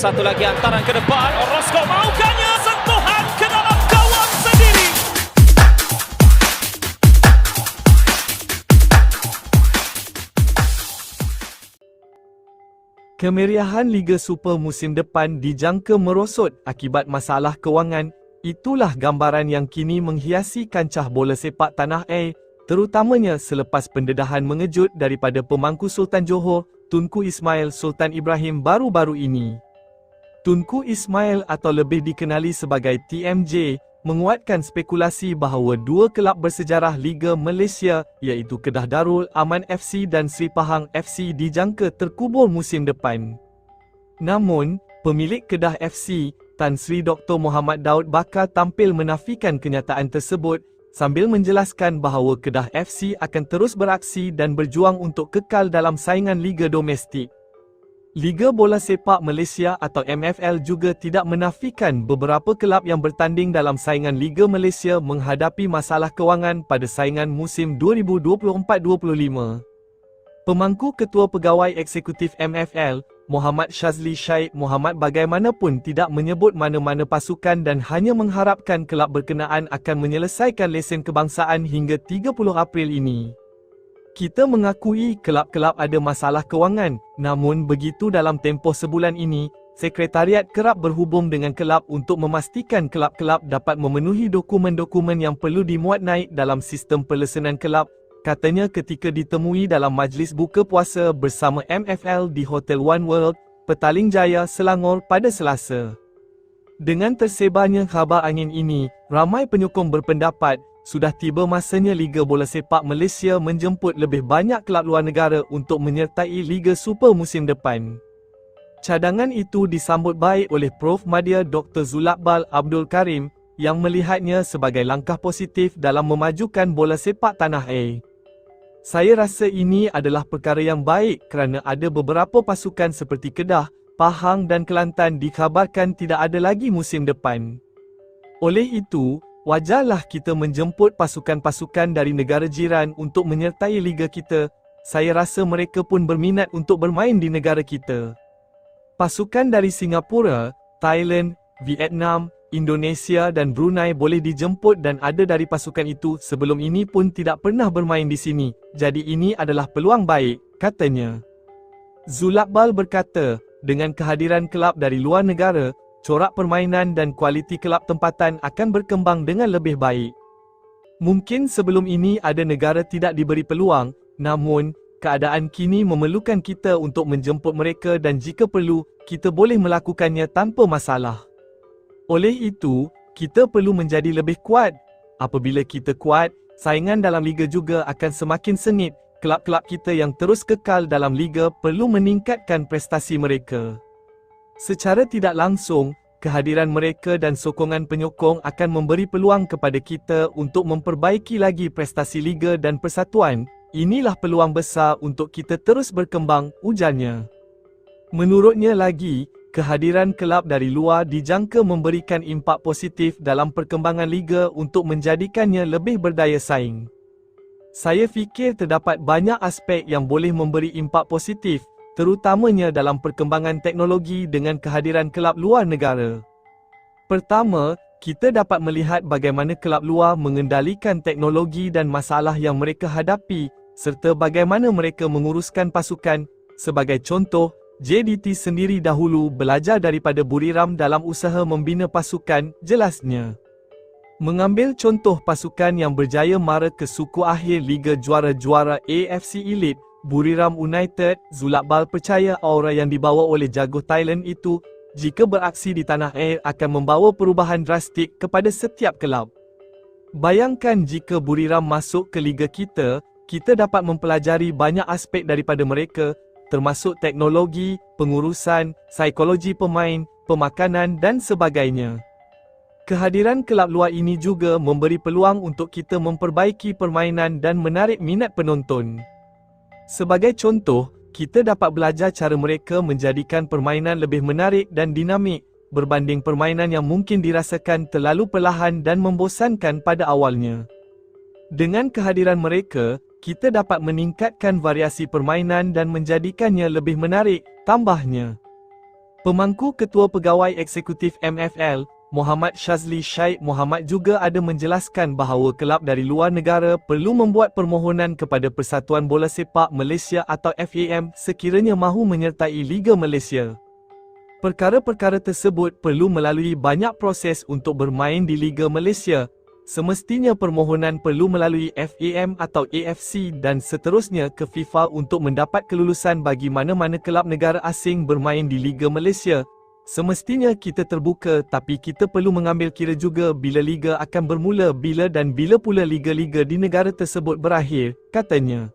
Satu lagi hantaran ke depan. Orozco maukahnya sentuhan ke dalam gawang sendiri. Kemeriahan Liga Super musim depan dijangka merosot akibat masalah kewangan. Itulah gambaran yang kini menghiasi kancah bola sepak tanah air, terutamanya selepas pendedahan mengejut daripada pemangku Sultan Johor, Tunku Ismail Sultan Ibrahim baru-baru ini. Tunku Ismail atau lebih dikenali sebagai TMJ, menguatkan spekulasi bahawa dua kelab bersejarah Liga Malaysia iaitu Kedah Darul Aman FC dan Sri Pahang FC dijangka terkubur musim depan. Namun, pemilik Kedah FC, Tan Sri Dr. Muhammad Daud bakal tampil menafikan kenyataan tersebut sambil menjelaskan bahawa Kedah FC akan terus beraksi dan berjuang untuk kekal dalam saingan Liga Domestik. Liga Bola Sepak Malaysia atau MFL juga tidak menafikan beberapa kelab yang bertanding dalam saingan Liga Malaysia menghadapi masalah kewangan pada saingan musim 2024-25. Pemangku Ketua Pegawai Eksekutif MFL, Muhammad Shazli Syed Muhammad bagaimanapun tidak menyebut mana-mana pasukan dan hanya mengharapkan kelab berkenaan akan menyelesaikan lesen kebangsaan hingga 30 April ini. Kita mengakui kelab-kelab ada masalah kewangan, namun begitu dalam tempoh sebulan ini, Sekretariat kerap berhubung dengan kelab untuk memastikan kelab-kelab dapat memenuhi dokumen-dokumen yang perlu dimuat naik dalam sistem pelesenan kelab, katanya ketika ditemui dalam majlis buka puasa bersama MFL di Hotel One World, Petaling Jaya, Selangor pada Selasa. Dengan tersebarnya khabar angin ini, ramai penyokong berpendapat sudah tiba masanya Liga Bola Sepak Malaysia menjemput lebih banyak kelab luar negara untuk menyertai Liga Super musim depan. Cadangan itu disambut baik oleh Prof. Madya Dr. Zulakbal Abdul Karim yang melihatnya sebagai langkah positif dalam memajukan bola sepak tanah air. Saya rasa ini adalah perkara yang baik kerana ada beberapa pasukan seperti Kedah, Pahang dan Kelantan dikhabarkan tidak ada lagi musim depan. Oleh itu, Wajarlah kita menjemput pasukan-pasukan dari negara jiran untuk menyertai liga kita. Saya rasa mereka pun berminat untuk bermain di negara kita. Pasukan dari Singapura, Thailand, Vietnam, Indonesia dan Brunei boleh dijemput dan ada dari pasukan itu sebelum ini pun tidak pernah bermain di sini. Jadi ini adalah peluang baik, katanya. Zulakbal berkata, dengan kehadiran kelab dari luar negara, corak permainan dan kualiti kelab tempatan akan berkembang dengan lebih baik. Mungkin sebelum ini ada negara tidak diberi peluang, namun, keadaan kini memerlukan kita untuk menjemput mereka dan jika perlu, kita boleh melakukannya tanpa masalah. Oleh itu, kita perlu menjadi lebih kuat. Apabila kita kuat, saingan dalam liga juga akan semakin sengit. Kelab-kelab kita yang terus kekal dalam liga perlu meningkatkan prestasi mereka. Secara tidak langsung, kehadiran mereka dan sokongan penyokong akan memberi peluang kepada kita untuk memperbaiki lagi prestasi liga dan persatuan. Inilah peluang besar untuk kita terus berkembang, ujarnya. Menurutnya lagi, kehadiran kelab dari luar dijangka memberikan impak positif dalam perkembangan liga untuk menjadikannya lebih berdaya saing. Saya fikir terdapat banyak aspek yang boleh memberi impak positif, terutamanya dalam perkembangan teknologi dengan kehadiran kelab luar negara. Pertama, kita dapat melihat bagaimana kelab luar mengendalikan teknologi dan masalah yang mereka hadapi serta bagaimana mereka menguruskan pasukan. Sebagai contoh, JDT sendiri dahulu belajar daripada Buriram dalam usaha membina pasukan, jelasnya. Mengambil contoh pasukan yang berjaya mara ke suku akhir Liga Juara-Juara AFC Elite, Buriram United, Zulakbal percaya aura yang dibawa oleh jago Thailand itu, jika beraksi di tanah air akan membawa perubahan drastik kepada setiap kelab. Bayangkan jika Buriram masuk ke liga kita, kita dapat mempelajari banyak aspek daripada mereka, termasuk teknologi, pengurusan, psikologi pemain, pemakanan dan sebagainya. Kehadiran kelab luar ini juga memberi peluang untuk kita memperbaiki permainan dan menarik minat penonton. Sebagai contoh, kita dapat belajar cara mereka menjadikan permainan lebih menarik dan dinamik, berbanding permainan yang mungkin dirasakan terlalu perlahan dan membosankan pada awalnya. Dengan kehadiran mereka, kita dapat meningkatkan variasi permainan dan menjadikannya lebih menarik, tambahnya. Pemangku Ketua Pegawai Eksekutif MFL, Muhammad Shazli Syed Muhammad juga ada menjelaskan bahawa kelab dari luar negara perlu membuat permohonan kepada Persatuan Bola Sepak Malaysia atau FAM sekiranya mahu menyertai Liga Malaysia. Perkara-perkara tersebut perlu melalui banyak proses untuk bermain di Liga Malaysia. Semestinya permohonan perlu melalui FAM atau AFC dan seterusnya ke FIFA untuk mendapat kelulusan bagi mana-mana kelab negara asing bermain di Liga Malaysia. Semestinya kita terbuka tapi kita perlu mengambil kira juga bila liga akan bermula bila dan bila pula liga-liga di negara tersebut berakhir, katanya.